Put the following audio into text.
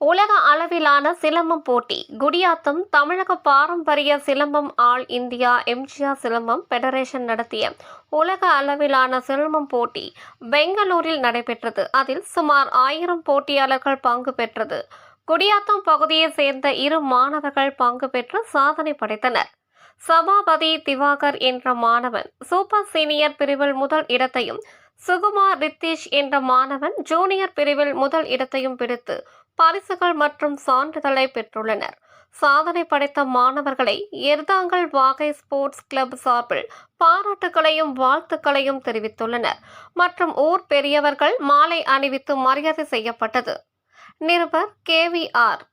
உலக அளவிலான சிலம்பம் போட்டி. குடியாத்தம் தமிழக பாரம்பரிய silambam all India MGR silambam federation நடத்திய உலக அளவிலான சிலம்பம் போட்டி பெங்களூரில் நடைபெற்றது. அதில் சுமார் ஆயிரம் போட்டியாளர்கள் பங்கு பெற்றது. குடியாத்தம் பகுதியைச் சேர்ந்த இரு மாணவர்கள் பங்கு பெற்று சாதனை படைத்தனர். சபாபதி திவாகர் என்ற மாணவன் சூப்பர் சீனியர் பிரிவில் முதல் இடத்தையும் சுகுமார் ரித்தீஷ் என்ற மாணவன் ஜூனியர் பிரிவில் முதல் இடத்தையும் பிடித்து பரிசுகள் மற்றும் சான்றிதழை பெற்றுள்ளனர். சாதனை படைத்த மாணவர்களை எர்தாங்கல் வாகை ஸ்போர்ட்ஸ் கிளப் சார்பில் பாராட்டுகளையும் வாழ்த்துக்களையும் தெரிவித்துள்ளனர். மற்றும் ஊர் பெரியவர்கள் மாலை அணிவித்து மரியாதை செய்யப்பட்டது. நிருபர் கேவிஆர்